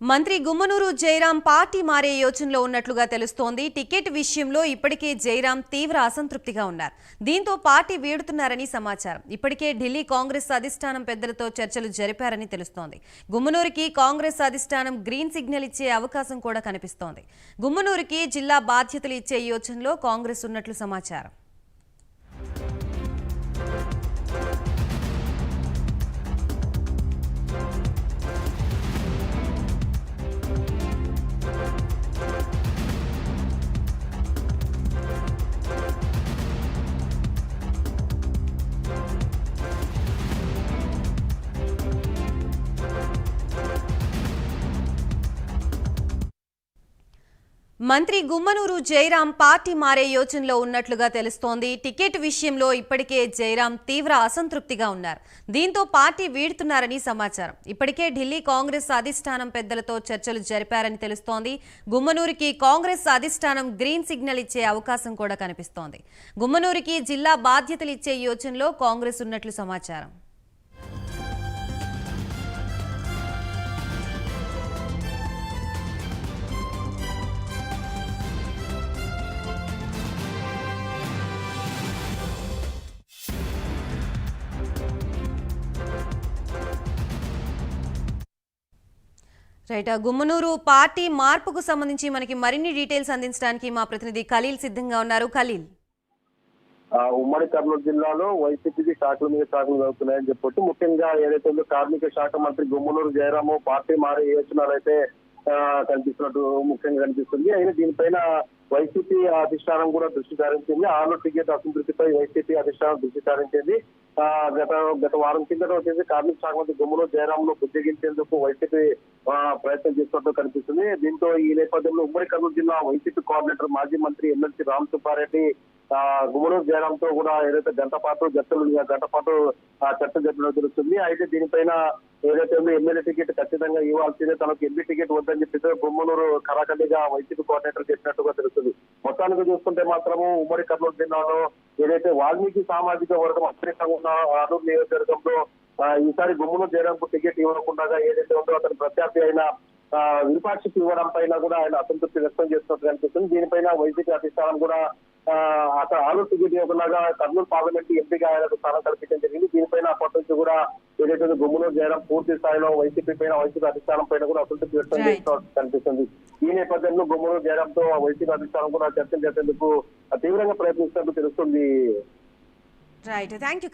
మంత్రి గుమ్మనూరు జయరాం పార్టీ మారే యోచనలో ఉన్నట్లుగా తెలుస్తోంది. టికెట్ విషయంలో ఇప్పటికే జయరాం తీవ్ర అసంతృప్తిగా ఉన్నారు. దీంతో పార్టీ వీడుతున్నారని సమాచారం. ఇప్పటికే ఢిల్లీ కాంగ్రెస్ అధిష్టానం పెద్దలతో చర్చలు జరిపారని తెలుస్తోంది. గుమ్మనూరుకి కాంగ్రెస్ అధిష్టానం గ్రీన్ సిగ్నల్ ఇచ్చే అవకాశం కూడా కనిపిస్తోంది. గుమ్మనూరుకి జిల్లా బాధ్యతలు ఇచ్చే యోచనలో కాంగ్రెస్ ఉన్నట్లు సమాచారం. మంత్రి గుమ్మనూరు జయరాం పార్టీ మారే యోచనలో ఉన్నట్లుగా తెలుస్తోంది. టికెట్ విషయంలో ఇప్పటికే జయరాం తీవ్ర అసంతృప్తిగా ఉన్నారు. దీంతో పార్టీ వీడుతున్నారని సమాచారం. ఇప్పటికే ఢిల్లీ కాంగ్రెస్ అధిష్టానం పెద్దలతో చర్చలు జరిపారని తెలుస్తోంది. గుమ్మనూరుకి కాంగ్రెస్ అధిష్టానం గ్రీన్ సిగ్నల్ ఇచ్చే అవకాశం కూడా కనిపిస్తోంది. గుమ్మనూరుకి జిల్లా బాధ్యతలు ఇచ్చే యోచనలో కాంగ్రెస్ ఉన్నట్లు సమాచారం. రైట్ గుమ్మనూరు పార్టీ మార్పుకు సంబంధించి మనకి మరిన్ని డీటెయిల్స్ అందించడానికి మా ప్రతినిధి ఖలీల్ సిద్ధంగా ఉన్నారు. ఖలీల్. ఆ ఉమ్మడి కర్నూలు జిల్లాలో వైసీపీకి శాఖల మీద శాఖలు జరుగుతున్నాయని చెప్పొచ్చు. ముఖ్యంగా ఏదైతే ఉందో కార్మిక శాఖ మంత్రి గుమ్మనూరు జయరాము పార్టీ మారే యోచనలు అయితే కనిపిస్తున్నట్టు ముఖ్యంగా కనిపిస్తుంది. అయినా దీనిపైన వైసీపీ అధిష్టానం కూడా దృష్టి సారించింది. ఆరు టికెట్ అసంతృప్తిపై వైసీపీ అధిష్టానం దృష్టి సారించింది. గత గత వారం కిందట వచ్చేసి కార్మిక శాఖ మంత్రి గుమ్మలో జయరాంను ఉద్యోగించేందుకు వైసీపీ ప్రయత్నం చేస్తున్నట్టు కనిపిస్తుంది. దీంతో ఈ నేపథ్యంలో ఉమ్మడి కర్నూలు జిల్లా వైసీపీ కోఆర్డినేటర్ మాజీ మంత్రి ఎమ్మెల్సీ రామ్ సుబ్బారెడ్డి ఆ, గుమ్మనూరు జయరాంతో కూడా ఏదైతే గంట పాటు జట్టులు గంట పాటు చర్చ జరిపినట్టు తెలుస్తుంది. అయితే దీనిపైన ఏదైతే ఉందో ఎమ్మెల్యే టికెట్ ఖచ్చితంగా ఇవ్వాల్సిందే తనకు ఎంపీ టికెట్ వద్దని చెప్పి బొమ్మనూరు కరాఖండిగా వైసీపీ కోఆర్డినేటర్ చెప్పినట్టుగా తెలుస్తుంది. మొత్తానికి చూసుకుంటే మాత్రము ఉమ్మడి కర్నూలు జిల్లాలో ఏదైతే వాల్మీకి సామాజిక వర్గం అత్యంతంగా ఉన్న ఆనూరు నియోజకవర్గంలో ఈసారి బొమ్మనూరు జయరాంకు టికెట్ ఇవ్వకుండా ఏదైతే ఉందో అతని ప్రత్యర్థి అయిన ఆ, ఇవ్వడం పైన కూడా ఆయన అసంతృప్తి వ్యక్తం చేస్తున్నట్టు కనిపిస్తుంది దీనిపైన వైసీపీ అధిష్టానం కూడా అక్కడ ఆలు టికెట్ ఇవ్వకుండా కర్నూలు పార్లమెంట్ ఎంపీగా ఆయనకు స్థానం కల్పించడం జరిగింది. దీనిపైన అప్పటి నుంచి కూడా ఏదైతే గుమ్మనూరు చేయడం పూర్తి స్థాయిలో వైసీపీ పైన వైసీపీ అధిష్టానం పైన కూడా అసంతృప్తి వ్యక్తం. చేస్తున్నట్టు కనిపిస్తుంది. ఈ నేపథ్యంలో గుమ్మనూరు చేయడంతో వైసీపీ అధిష్టానం కూడా చర్చలు చేసేందుకు తీవ్రంగా ప్రయత్నిస్తున్నట్టు తెలుస్తుంది. Right thank you